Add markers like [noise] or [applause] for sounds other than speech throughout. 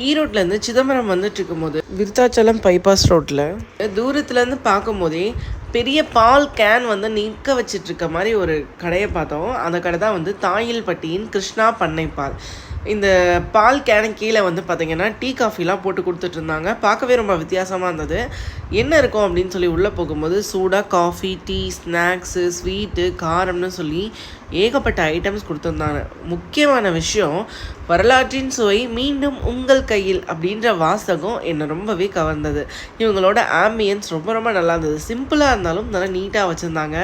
ஈரோட்லேருந்து சிதம்பரம் வந்துட்டு இருக்கும்போது விருத்தாச்சலம் பைபாஸ் ரோட்டில் தூரத்துலேருந்து பார்க்கும்போதே பெரிய பால் கேன் வந்து நிற்க வச்சிட்டு இருக்க மாதிரி ஒரு கடையை பார்த்தோம். அந்த கடை தான் வந்து தாயில்பட்டியின் கிருஷ்ணா பண்ணை பால் இந்த பால் கேனு கீழே வந்து பார்த்தீங்கன்னா டீ காஃபிலாம் போட்டு கொடுத்துட்டு இருந்தாங்க பார்க்கவே ரொம்ப வித்தியாசமாக இருந்தது. என்ன இருக்கும் அப்படின்னு சொல்லி உள்ளே போகும்போது சூடாக காஃபி டீ ஸ்நாக்ஸு ஸ்வீட்டு காரம்னு சொல்லி ஏகப்பட்ட ஐட்டம்ஸ் கொடுத்துருந்தாங்க. முக்கியமான விஷயம் வரலாற்றின் சுவை மீண்டும் உங்கள் கையில் அப்படின்ற வாசகம் என்னை ரொம்பவே கவர்ந்தது. இவங்களோட ஆம்பியன்ஸ் ரொம்ப ரொம்ப நல்லா இருந்தது. சிம்பிளாக இருந்தாலும் நல்லா நீட்டாக வச்சுருந்தாங்க.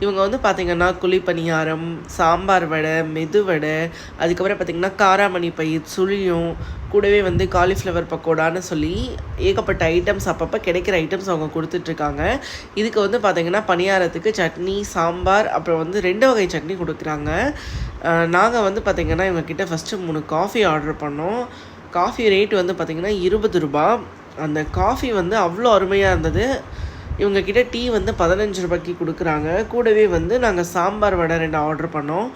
இவங்க வந்து பார்த்திங்கன்னா குழிப்பணியாரம் சாம்பார் வடை மெதுவடை அதுக்கப்புறம் பார்த்திங்கன்னா காராமணி பயிர் சுழியும் கூடவே வந்து காலிஃப்ளவர் பக்கோடான்னு சொல்லி ஏகப்பட்ட ஐட்டம்ஸ் அப்பப்போ கிடைக்கிற ஐட்டம்ஸ் அவங்க கொடுத்துட்ருக்காங்க. இதுக்கு வந்து பார்த்திங்கன்னா பணியாரத்துக்கு சட்னி சாம்பார் அப்புறம் வந்து ரெண்டு வகை சட்னி கொடுக்குறாங்க. நாங்கள் வந்து பார்த்திங்கன்னா இவங்கக்கிட்ட ஃபஸ்ட்டு மூணு காஃபி ஆர்டர் பண்ணோம். காஃபி ரேட் வந்து பார்த்திங்கன்னா இருபது ரூபா. அந்த காஃபி வந்து அவ்வளோ அருமையாக இருந்தது. இவங்கக்கிட்ட டீ வந்து பதினஞ்சு ரூபாய்க்கு கொடுக்குறாங்க. கூடவே வந்து நாங்கள் சாம்பார் வடை ரெண்டு ஆர்டர் பண்ணோம்.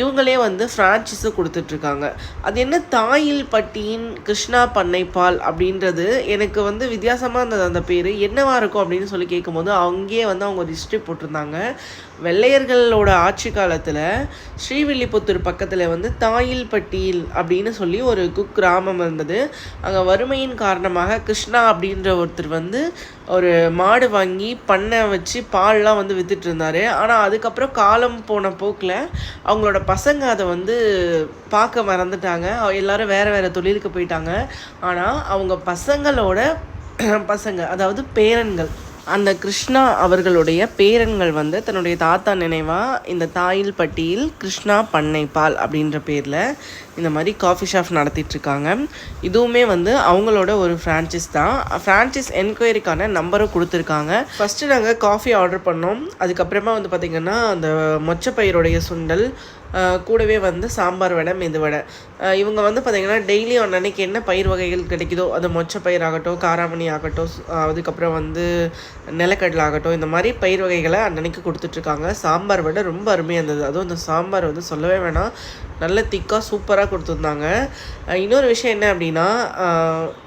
இவங்களே வந்து ஃப்ரான்ச்சைஸும் கொடுத்துட்ருக்காங்க. அது என்ன தாயில் பட்டியின் கிருஷ்ணா பண்ணைப்பால் அப்படின்றது எனக்கு வந்து வித்தியாசமாக இருந்தது அந்த பேர். என்னவாக இருக்கும் அப்படின்னு சொல்லி கேட்கும்போது அங்கேயே வந்து அவங்க ஒரு ஹிஸ்ட்ரி போட்டிருந்தாங்க. வெள்ளையர்களோட ஆட்சி காலத்தில் ஸ்ரீவில்லிபுத்தூர் பக்கத்தில் வந்து தாயில்பட்டியில் அப்படின்னு சொல்லி ஒரு குக் கிராமம் இருந்தது. அங்கே வறுமையின் காரணமாக கிருஷ்ணா அப்படின்ற ஒருத்தர் வந்து ஒரு மாடு வாங்கி வாங்கி பண்ணை வச்சு பால்லாம் வந்து வித்துட்டு ஆனால் அதுக்கப்புறம் காலம் போன போக்கில் அவங்களோட பசங்க அதை வந்து பார்க்க மறந்துட்டாங்க. எல்லோரும் வேறு வேறு தொழிலுக்கு போயிட்டாங்க. ஆனால் அவங்க பசங்களோட [clears throat] பசங்க அதாவது பேரன்கள் அந்த கிருஷ்ணா அவர்களுடைய பேரன்கள் வந்து தன்னுடைய தாத்தா நினைவாக இந்த தாயில் பட்டியில் கிருஷ்ணா பண்ணை பால் அப்படின்ற பேரில் இந்த மாதிரி காஃபி ஷாப் நடத்திட்டு இருக்காங்க இதுவுமே வந்து அவங்களோட ஒரு ஃப்ரான்ச்சைஸ் தான். ஃப்ரான்ச்சைஸ் என்கொயரிக்கான நம்பரும் கொடுத்துருக்காங்க. ஃபஸ்ட்டு நாங்கள் காஃபி ஆர்டர் பண்ணோம். அதுக்கப்புறமா வந்து பார்த்திங்கன்னா அந்த மொச்சப்பயிரோடைய சுண்டல் கூடவே வந்து சாம்பார் வடை மெது வடை. இவங்க வந்து பார்த்திங்கன்னா டெய்லி அன்னைக்கு என்ன பயிர் வகைகள் கிடைக்குதோ அது மொச்சப்பயிர் ஆகட்டும் காராமணி ஆகட்டும் அதுக்கப்புறம் வந்து நிலக்கடலை ஆகட்டும் இந்த மாதிரி பயிர் வகைகளை அன்னன்னைக்கு கொடுத்துட்ருக்காங்க சாம்பார் வடை ரொம்ப அருமையாக இருந்தது. அதுவும் அந்த சாம்பார் வந்து சொல்லவே வேணாம். நல்ல திக்காக சூப்பராக கொடுத்துருந்தாங்க. இன்னொரு விஷயம் என்ன அப்படின்னா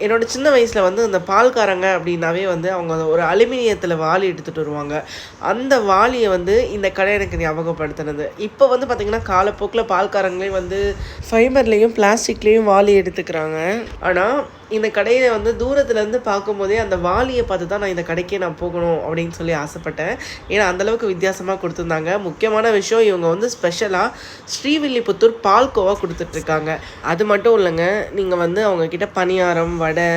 என்னோடய என்னோட சின்ன வயசில் வந்து இந்த பால்காரங்க அப்படின்னாவே வந்து அவங்க ஒரு அலுமினியத்தில் வாளி எடுத்துகிட்டு வருவாங்க. அந்த வாளியை வந்து இந்த கடை எனக்கு ஞாபகப்படுத்தினது. இப்போ வந்து பார்த்திங்கன்னா காலப்போக்கில் பால்காரங்களே வந்து ஃபைபர்லேயும் பிளாஸ்டிக்லேயும் வாளி எடுத்துக்கிறாங்க. ஆனால் இந்த கடையை வந்து தூரத்துலேருந்து பார்க்கும்போதே அந்த வாலியை பார்த்து தான் நான் இந்த கடைக்கே நான் போகணும் அப்படின்னு சொல்லி ஆசைப்பட்டேன். ஏன்னா அந்தளவுக்கு வித்தியாசமாக கொடுத்துருந்தாங்க. முக்கியமான விஷயம் இவங்க வந்து ஸ்பெஷலாக ஸ்ரீவில்லிபுத்தூர் பால்கோவா கொடுத்துட்ருக்காங்க. அது மட்டும் இல்லைங்க நீங்கள் வந்து அவங்கக்கிட்ட பணியாரம் வடை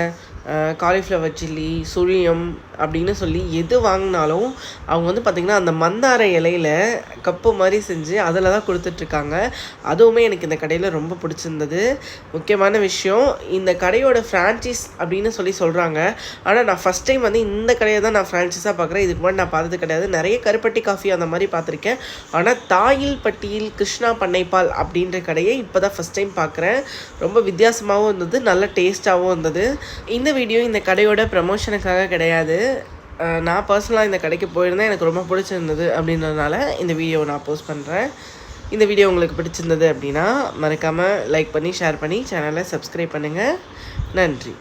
காலிஃப்ளவர் சில்லி சுழியம் அப்படின்னு சொல்லி எது வாங்கினாலும் அவங்க வந்து பார்த்திங்கன்னா அந்த மந்தார இலையில கப்பு மாதிரி செஞ்சு அதில் தான் கொடுத்துட்ருக்காங்க. அதுவுமே எனக்கு இந்த கடையில் ரொம்ப பிடிச்சிருந்தது. முக்கியமான விஷயம் இந்த கடையோட ஃப்ரான்ச்சைஸ் அப்படின்னு சொல்லி சொல்கிறாங்க ஆனால் நான் ஃபஸ்ட் டைம் வந்து இந்த கடையை தான் நான் ஃப்ரான்ச்சைஸாக பார்க்குறேன் இதுக்கு முன்னாடி நான் பார்த்தது கிடையாது. நிறைய கருப்பட்டி காஃபி அந்த மாதிரி பார்த்துருக்கேன். ஆனால் தாயில்பட்டியில் கிருஷ்ணா பண்ணைப்பால் அப்படின்ற கடையை இப்போ தான் ஃபஸ்ட் டைம் பார்க்குறேன் ரொம்ப வித்தியாசமாகவும் இருந்தது நல்ல டேஸ்ட்டாகவும் இருந்தது. இந்த வீடியோ இந்த கடையோட ப்ரமோஷனுக்காக கிடையாது. நான் பர்சனலாக இந்த கடைக்கு போயிருந்தேன். எனக்கு ரொம்ப பிடிச்சிருந்தது அப்படின்றதுனால இந்த வீடியோவை நான் போஸ்ட் பண்ணுறேன் இந்த வீடியோ உங்களுக்கு பிடிச்சிருந்தது அப்படின்னா மறக்காமல் லைக் பண்ணி ஷேர் பண்ணி சேனலை சப்ஸ்கிரைப் பண்ணுங்கள் நன்றி.